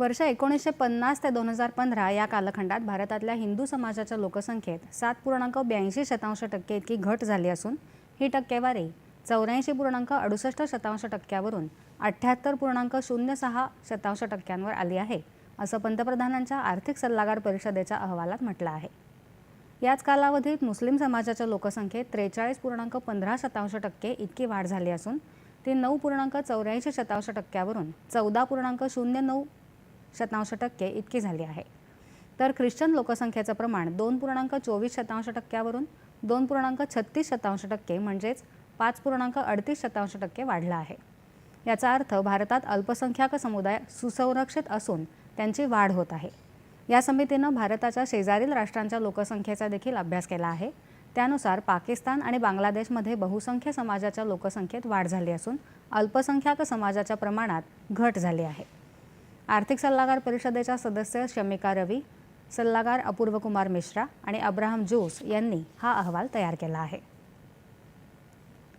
वर्ष एकोणीसशे पन्नास ते दोन हजार पंधरा या कालखंडात भारतातल्या हिंदू समाजाच्या लोकसंख्येत सात पूर्णांक ब्याऐंशी शतांश टक्के इतकी घट झाली असून ही टक्केवारी चौऱ्याऐंशी पूर्णांक अडुसष्ट शतांश टक्क्यावरून अठ्ठ्याहत्तर पूर्णांक शून्य सहा शतांश टक्क्यांवर आली आहे असं पंतप्रधानांच्या आर्थिक सल्लागार परिषदेच्या अहवालात म्हटलं आहे. याच कालावधीत मुस्लिम समाजाच्या लोकसंख्येत त्रेचाळीस पूर्णांक पंधरा शतांश टक्के इतकी वाढ झाली असून ती नऊ पूर्णांक चौऱ्याऐंशी शतांश टक्क्यावरून चौदा पूर्णांक शून्य नऊ शतांश टक्के इतकी झाली आहे. तर ख्रिश्चन लोकसंख्येचं प्रमाण दोन पूर्णांक चोवीस शतांश टक्क्यावरून दोन पूर्णांक छत्तीस शतांश टक्के म्हणजेच पाच पूर्णांक अडतीस शतांश टक्के वाढला आहे. याचा अर्थ भारतात अल्पसंख्याक समुदाय सुसंरक्षित असून त्यांची वाढ होत आहे. या समितीनं भारताच्या शेजारील राष्ट्रांच्या लोकसंख्येचा देखील अभ्यास केला आहे. त्यानुसार पाकिस्तान आणि बांगलादेशमध्ये बहुसंख्य समाजाच्या लोकसंख्येत वाढ झाली असून अल्पसंख्याक समाजाच्या प्रमाणात घट झाली आहे. आर्थिक सल्लागार परिषदेच्या सदस्य शमिका रवी सल्लागार अपूर्वकुमार मिश्रा आणि अब्राहम जोस यांनी हा अहवाल तयार केला आहे.